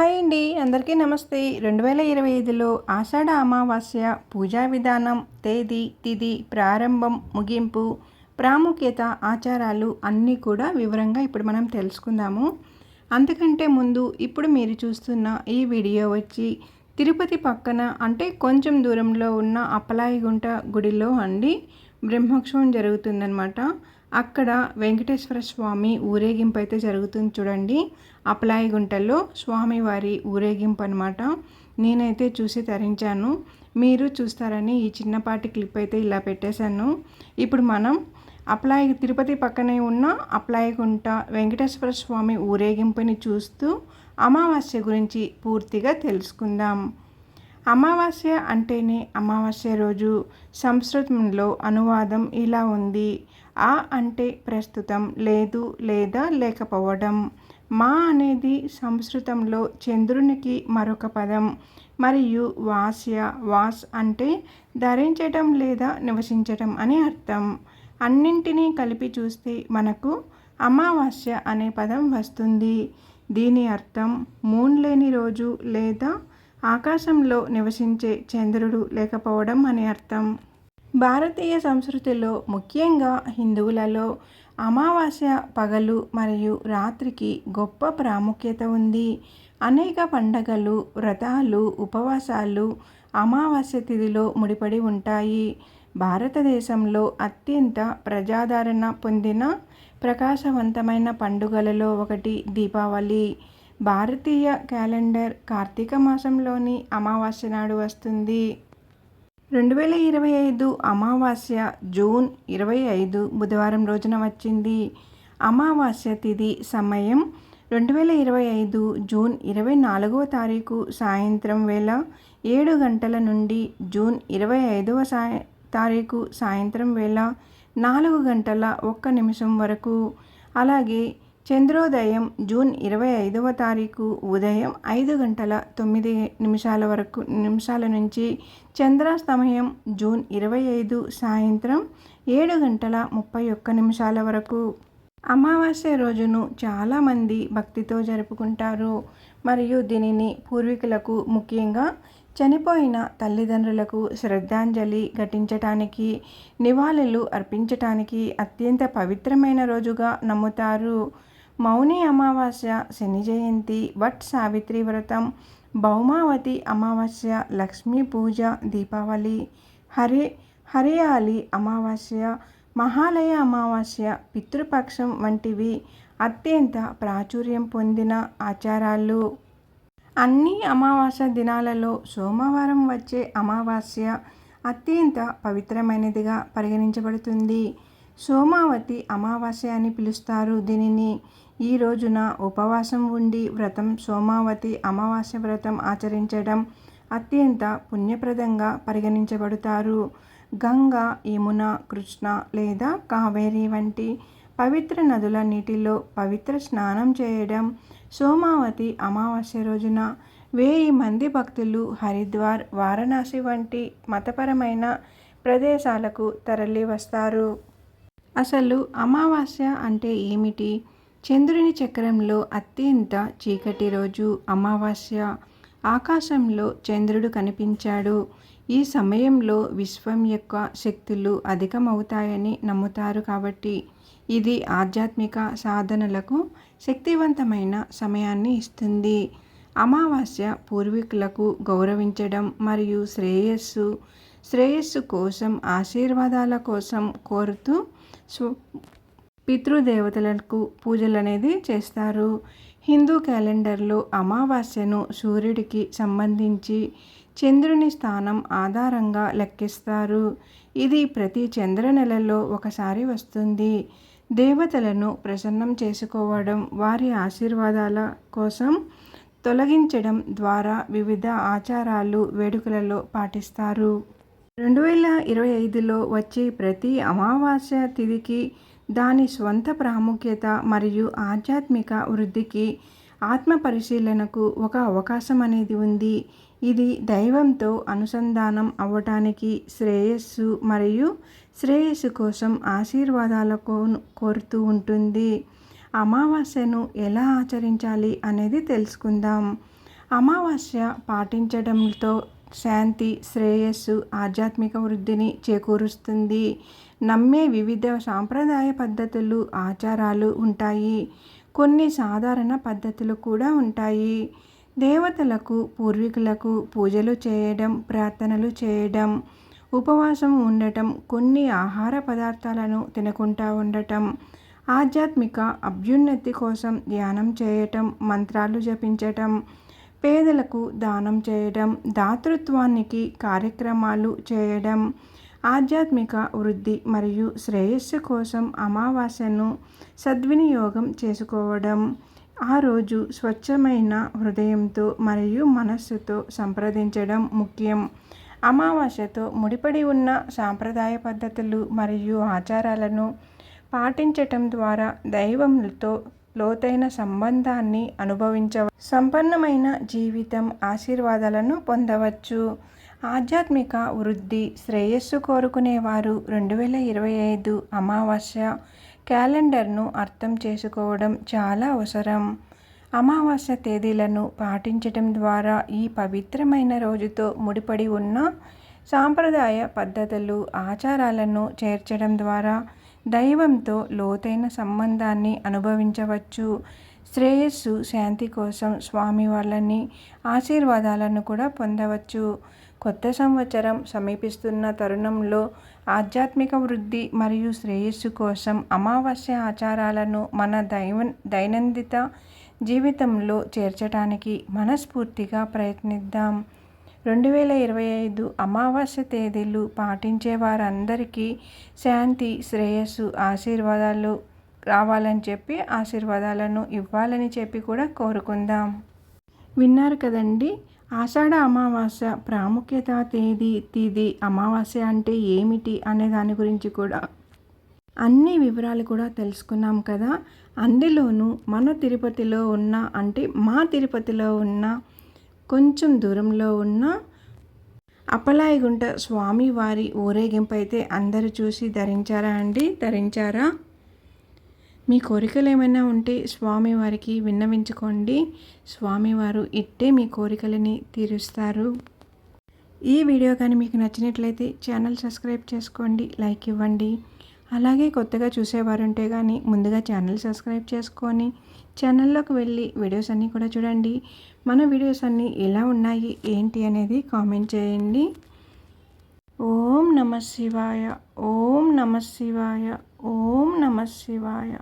Hi అండి అందరికీ నమస్తే. రెండు వేల ఇరవై ఐదులో ఆషాఢ అమావాస్య పూజా విధానం తేదీ తిది ప్రారంభం ముగింపు ప్రాముఖ్యత ఆచారాలు అన్నీ కూడా వివరంగా ఇప్పుడు మనం తెలుసుకుందాము. అంతకంటే ముందు ఇప్పుడు మీరు చూస్తున్న ఈ వీడియో వచ్చి తిరుపతి పక్కన అంటే కొంచెం దూరంలో ఉన్న అప్పలాయిగుంట గుడిలో అండి బ్రహ్మోత్సవం జరుగుతుందన్నమాట. అక్కడ వెంకటేశ్వర స్వామి ఊరేగింపు అయితే జరుగుతుంది చూడండి. అప్లాయి గుంటల్లో స్వామివారి ఊరేగింపు అనమాట నేనైతే చూసి తరించాను. మీరు చూస్తారని ఈ చిన్నపాటి క్లిప్ అయితే ఇలా పెట్టేశాను. ఇప్పుడు మనం అప్లాయి తిరుపతి పక్కనే ఉన్న అప్లాయిగుంట వెంకటేశ్వర స్వామి ఊరేగింపుని చూస్తూ అమావాస్య గురించి పూర్తిగా తెలుసుకుందాం. అమావాస్య అంటేనే అమావాస్య రోజు. సంస్కృతంలో అనువాదం ఇలా ఉంది. ఆ అంటే ప్రస్తుతం లేదు లేదా లేకపోవడం. మా అనేది సంస్కృతంలో చంద్రునికి మరొక పదం. మరియు వాస్య వాస్ అంటే ధరించటం లేదా నివసించటం అని అర్థం. అన్నింటినీ కలిపి చూస్తే మనకు అమావాస్య అనే పదం వస్తుంది. దీని అర్థం మూన్ లేని రోజు లేదా ఆకాశంలో నివసించే చంద్రుడు లేకపోవడం అని అర్థం. భారతీయ సంస్కృతిలో ముఖ్యంగా హిందువులలో అమావాస్య పగలు మరియు రాత్రికి గొప్ప ప్రాముఖ్యత ఉంది. అనేక పండగలు వ్రతాలు ఉపవాసాలు అమావాస్య తిథిలో ముడిపడి ఉంటాయి. భారతదేశంలో అత్యంత ప్రజాదరణ పొందిన ప్రకాశవంతమైన పండుగలలో ఒకటి దీపావళి. భారతీయ క్యాలెండర్ కార్తీక మాసంలోని అమావాస్య నాడు వస్తుంది. రెండు వేల ఇరవై ఐదు అమావాస్య జూన్ ఇరవై ఐదు బుధవారం రోజున వచ్చింది. అమావాస్య తిథి సమయం రెండు వేల ఇరవై ఐదు జూన్ ఇరవై నాలుగవ తారీఖు సాయంత్రం వేళ ఏడు గంటల నుండి జూన్ ఇరవై ఐదవ సాయ తారీఖు సాయంత్రం వేళ నాలుగు గంటల ఒక్క నిమిషం వరకు. అలాగే చంద్రోదయం జూన్ ఇరవై ఐదవ తారీఖు ఉదయం ఐదు గంటల తొమ్మిది నిమిషాల వరకు నిమిషాల నుంచి చంద్రాస్తమయం జూన్ ఇరవై ఐదు సాయంత్రం ఏడు గంటల ముప్పై ఒక్క నిమిషాల వరకు. అమావాస్య రోజును చాలామంది భక్తితో జరుపుకుంటారు. మరియు దీనిని పూర్వీకులకు ముఖ్యంగా చనిపోయిన తల్లిదండ్రులకు శ్రద్ధాంజలి ఘటించటానికి నివాళులు అర్పించటానికి అత్యంత పవిత్రమైన రోజుగా నమ్ముతారు. మౌని అమావాస్య శని జయంతి వట్ సావిత్రి వ్రతం భౌమావతి అమావాస్య లక్ష్మీ పూజ దీపావళి హరి హరియాలి అమావాస్య మహాలయ అమావాస్య పితృపక్షం వంటివి అత్యంత ప్రాచుర్యం పొందిన ఆచారాలు. అన్ని అమావాస్య దినాలలో సోమవారం వచ్చే అమావాస్య అత్యంత పవిత్రమైనదిగా పరిగణించబడుతుంది. సోమావతి అమావాస్య అని పిలుస్తారు దీనిని. ఈ రోజున ఉపవాసం ఉండి వ్రతం సోమావతి అమావాస్య వ్రతం ఆచరించడం అత్యంత పుణ్యప్రదంగా పరిగణించబడతారు. గంగా యమున కృష్ణ లేదా కావేరి వంటి పవిత్ర నదుల నీటిలో పవిత్ర స్నానం చేయడం సోమావతి అమావాస్య రోజున వెయ్యి మంది భక్తులు హరిద్వార్ వారణాసి వంటి మతపరమైన ప్రదేశాలకు తరలి వస్తారు అసలు అమావాస్య అంటే ఏమిటి? చంద్రుని చక్రంలో అత్యంత చీకటి రోజు అమావాస్య. ఆకాశంలో చంద్రుడు కనిపించాడు. ఈ సమయంలో విశ్వం యొక్క శక్తులు అధికమవుతాయని నమ్ముతారు కాబట్టి ఇది ఆధ్యాత్మిక సాధనలకు శక్తివంతమైన సమయాన్ని ఇస్తుంది. అమావాస్య పూర్వీకులకు గౌరవించడం మరియు శ్రేయస్సు శ్రేయస్సు కోసం ఆశీర్వాదాల కోసం కోరుతూ పితృదేవతలకు పూజలు అనేది చేస్తారు. హిందూ క్యాలెండర్లో అమావాస్యను సూర్యుడికి సంబంధించి చంద్రుని స్థానం ఆధారంగా లెక్కిస్తారు. ఇది ప్రతి చంద్ర నెలలో ఒకసారి వస్తుంది. దేవతలను ప్రసన్నం చేసుకోవడం వారి ఆశీర్వాదాల కోసం తొలగించడం ద్వారా వివిధ ఆచారాలు వేడుకలలో పాటిస్తారు. రెండు వేల ఇరవై ఐదులో వచ్చే ప్రతి అమావాస్య తిథికి దాని స్వంత ప్రాముఖ్యత మరియు ఆధ్యాత్మిక వృద్ధికి ఆత్మ పరిశీలనకు ఒక అవకాశం అనేది ఉంది. ఇది దైవంతో అనుసంధానం అవ్వటానికి శ్రేయస్సు మరియు శ్రేయస్సు కోసం ఆశీర్వాదాల కోరుతూ ఉంటుంది. అమావాస్యను ఎలా ఆచరించాలి అనేది తెలుసుకుందాం. అమావాస్య పాటించడంతో శాంతి శ్రేయస్సు ఆధ్యాత్మిక వృద్ధిని చేకూరుస్తుంది. నమ్మే వివిధ సాంప్రదాయ పద్ధతులు ఆచారాలు ఉంటాయి. కొన్ని సాధారణ పద్ధతులు కూడా ఉంటాయి. దేవతలకు పూర్వీకులకు పూజలు చేయడం ప్రార్థనలు చేయడం ఉపవాసం ఉండటం కొన్ని ఆహార పదార్థాలను తినకుండా ఉండటం ఆధ్యాత్మిక అభ్యున్నతి కోసం ధ్యానం చేయటం మంత్రాలు జపించటం పేదలకు దానం చేయడం దాతృత్వానికి కార్యక్రమాలు చేయడం ఆధ్యాత్మిక వృద్ధి మరియు శ్రేయస్సు కోసం అమావాస్యను సద్వినియోగం చేసుకోవడం ఆ రోజు స్వచ్ఛమైన హృదయంతో మరియు మనస్సుతో సంప్రదించడం ముఖ్యం. అమావాస్యతో ముడిపడి ఉన్న సాంప్రదాయ పద్ధతులు మరియు ఆచారాలను పాటించటం ద్వారా దైవంతో లోతైన సంబంధాన్ని అనుభవించ సంపన్నమైన జీవితం ఆశీర్వాదాలను పొందవచ్చు. ఆధ్యాత్మిక వృద్ధి శ్రేయస్సు కోరుకునేవారు రెండు వేల ఇరవై ఐదు అమావాస్య. క్యాలెండర్ను అర్థం చేసుకోవడం చాలా అవసరం. అమావాస్య తేదీలను పాటించడం ద్వారా ఈ పవిత్రమైన రోజుతో ముడిపడి ఉన్న సాంప్రదాయ పద్ధతులు ఆచారాలను చేర్చడం ద్వారా దైవంతో లోతైన సంబంధాన్ని అనుభవించవచ్చు. శ్రేయస్సు శాంతి కోసం స్వామి వాళ్ళని ఆశీర్వాదాలను కూడా పొందవచ్చు. కొత్త సంవత్సరం సమీపిస్తున్న తరుణంలో ఆధ్యాత్మిక వృద్ధి మరియు శ్రేయస్సు కోసం అమావాస్య ఆచారాలను మన దైవ దైనందిత జీవితంలో చేర్చడానికి మనస్ఫూర్తిగా ప్రయత్నిద్దాం. రెండు వేల ఇరవై ఐదు అమావాస్య తేదీలు పాటించే వారందరికీ శాంతి శ్రేయస్సు ఆశీర్వాదాలు రావాలని చెప్పి ఆశీర్వాదాలను ఇవ్వాలని చెప్పి కూడా కోరుకుందాం. విన్నారు కదండి? ఆషాఢ అమావాస్య ప్రాముఖ్యత తేదీ తిది అమావాస్య అంటే ఏమిటి అనే దాని గురించి కూడా అన్ని వివరాలు కూడా తెలుసుకున్నాం కదా. అందులోనూ మన తిరుపతిలో ఉన్న అంటే మా తిరుపతిలో ఉన్న కొంచెం దూరంలో ఉన్న అప్పలాయిగుంట స్వామివారి ఊరేగింపు అయితే అందరూ చూసి ధరించారా అండి? ధరించారా? మీ కోరికలు ఏమైనా ఉంటే స్వామివారికి విన్నవించుకోండి. స్వామివారు ఇట్టే మీ కోరికలని తీరుస్తారు. ఈ వీడియో కానీ మీకు నచ్చినట్లయితే ఛానల్ సబ్స్క్రైబ్ చేసుకోండి లైక్ ఇవ్వండి. అలాగే కొత్తగా చూసేవారు ఉంటే కానీ ముందుగా ఛానల్ సబ్స్క్రైబ్ చేసుకొని ఛానల్లోకి వెళ్ళి వీడియోస్ అన్నీ కూడా చూడండి. మన వీడియోస్ అన్నీ ఎలా ఉన్నాయి ఏంటి అనేది కామెంట్ చేయండి. ఓం నమ శివాయ ఓం నమ శివాయ ఓం నమ శివాయ.